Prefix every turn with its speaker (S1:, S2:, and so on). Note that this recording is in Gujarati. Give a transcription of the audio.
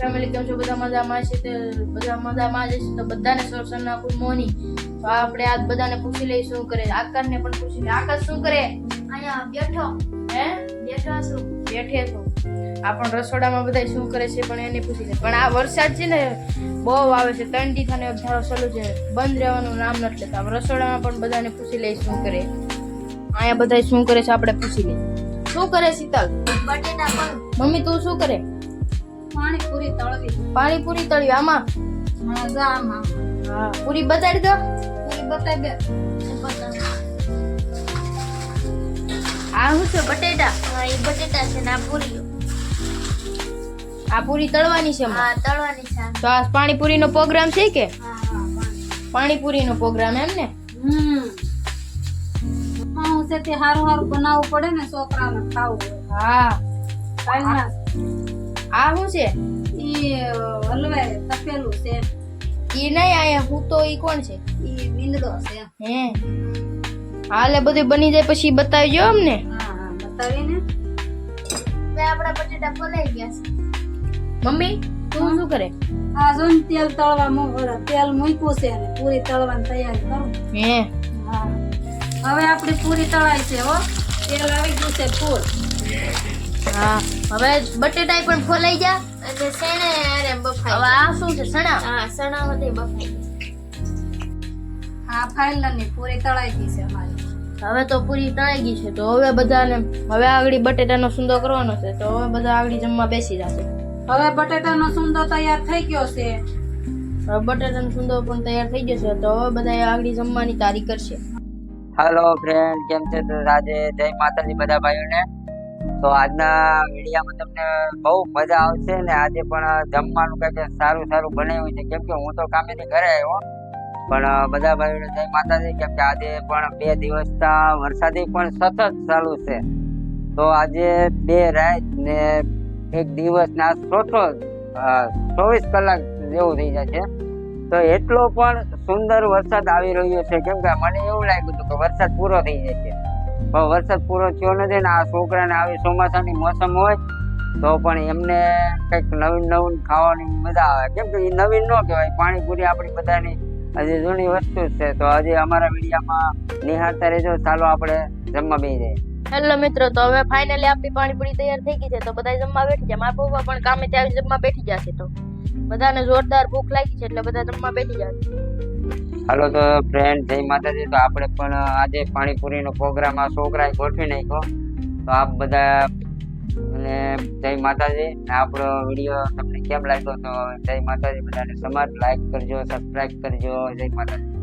S1: ફેમિલી કેમ છો? બધા મજામાં છે તે બધા મજામાં જ છે તો બધાને સર નાખું મોની. તો આપણે આજ બધાને પૂછી લઈ શું કરે. આકાશને પણ પૂછી લે આકાશ શું કરે?
S2: અહીંયા બેઠો.
S1: હે?
S2: બેઠો છું.
S1: બેઠે છો આપણ રસોડામાં બધા શું કરે છે પણ એને પૂછી લે પણ આ વરસાદ છે ને બહુ આવે છે. ત્રણ થાને સલું છે. બંધ રહેવાનું નામ નથી લેતા. રસોડામાં પણ બધાને પૂછી લઈ શું કરે. અહીંયા બધા શું કરે છે આપણે પૂછી લઈએ. શું કરે શીતલ?
S2: બટેટા પણ
S1: મમ્મી તું શું કરે?
S2: પાણી પૂરી તળવી.
S1: પાણીપુરી તળવી આમાં?
S2: હા જા આમાં.
S1: હા પૂરી બતાડી દો.
S2: પૂરી બતાવી દે.
S1: આ શું છે બટેટા?
S2: હા એ બટેટા છે ને આ પૂરી
S1: આ પૂરી તળવાની છે.
S2: હા તળવાની છે
S1: તો આ પાણીપુરીનો પ્રોગ્રામ છે કે? પાણીપુરીનો પ્રોગ્રામ એમ ને?
S2: હમ. છે તે હારું હારું બનાવવું પડે ને છોકરાને ખાવું
S1: હા.
S2: કાલના.
S1: આ શું છે.
S2: ઈ હલવાય તપેલું છે.
S1: ઈ નહીં આયા હું તો ઈ કોણ છે?
S2: ઈ મીંદડો છે.
S1: હે. હાલે બધું બની જાય પછી બતાવજો અમને.
S2: હા હા બતાવીને. બે આપણા બટેટા પલાઈ ગયા છે.
S1: મમ્મી તું શું કરે?
S2: આ જો તેલ તળવા મો તેલ મૂક્યું છે અને પૂરી તળવાની તૈયારી કરું.
S1: હે.
S2: હા. હવે આપણી પૂરી તળાઈ છે હો. તેલ આવી ગયું છે ફૂલ.
S1: હા. હવે બટેટા પણ ફોલાઈ જા.
S2: અને શેણે અરે
S1: હવે આ શું છે? સણા
S2: હા સણા વધે બફાઈ. હા ફાઇનલની પૂરી તળાઈ ગઈ છે અમારી.
S1: હવે તો પૂરી તળાઈ ગઈ છે. તો હવે બધાને હવે આગળ બટેટાનો સુંદો કરવાનો છે. તો હવે બધા આગળ જમવા બેસી જશે.
S2: હવે બટેટાનો સુંદો તૈયાર થઈ ગયો છે.
S1: બટેટાનો સુંદો પણ તૈયાર થઈ ગયો છે. તો હવે બધા આગળ જમવાની તારીખ કરશે.
S3: હાલો ફ્રેન્ડ કેમ છે? તો આજે જય માતાજી બધા ભાઈઓને. તો આજના વિડીયામાં તમને બહુ મજા આવશે ને આજે પણ જમવાનું કંઈક સારું સારું બનાવ્યું છે. કેમ કે હું તો કામેથી ઘરે આવ્યો પણ બધા ભાઈઓને જય માતાજી, કેમ કે આજે પણ બે દિવસથી વરસાદી પણ સતત ચાલુ છે. તો આજે બે રાત ને એક દિવસ ને ચોથો ચોવીસ કલાક જેવું થઈ જાય છે. તો એટલો પણ સુંદર વરસાદ આવી રહ્યો છે. કેમ કે મને એવું લાગ્યું હતું કે વરસાદ પૂરો થઈ જશે પણ વરસાદ પૂરો થયો નથી ને આ છોકરાને આવી ચોમાસાની મોસમ હોય, તો પણ એમને કંઈક નવીન નવીન ખાવાની મજા આવે. કેમ કે નવીન ન કહેવાય પાણીપુરી આપણી બધાની હજી જૂની વસ્તુ જ છે. તો હજી અમારા વિડીયામાં નિહાળતા રહેજો. ચાલો આપણે જમવા બેસી જઈએ
S1: હેલો મિત્રો, તો હવે ફાઇનલી આપણી પાણીપુરી તૈયાર થઈ ગઈ છે. તો બધા જમવા બેઠી જાય મારા પપ્પા પણ કામે આવી જમવા બેઠી જશે તો. બધાને જોરદાર ભૂખ લાગી છે એટલે બધા જમવા બેઠી જશે
S3: હાલો તો ફ્રેન્ડ જય માતાજી. તો આપણે પણ આજે પાણીપુરીનો પ્રોગ્રામ આ છોકરાએ ગોઠવી નાખ્યો. તો આપ બધા, અને જય માતાજી. ને આપણો વીડિયો તમને કેમ લાગ્યો તો જય માતાજી બધાને સમાજ લાઈક કરજો સબસ્ક્રાઈબ કરજો. જય માતાજી.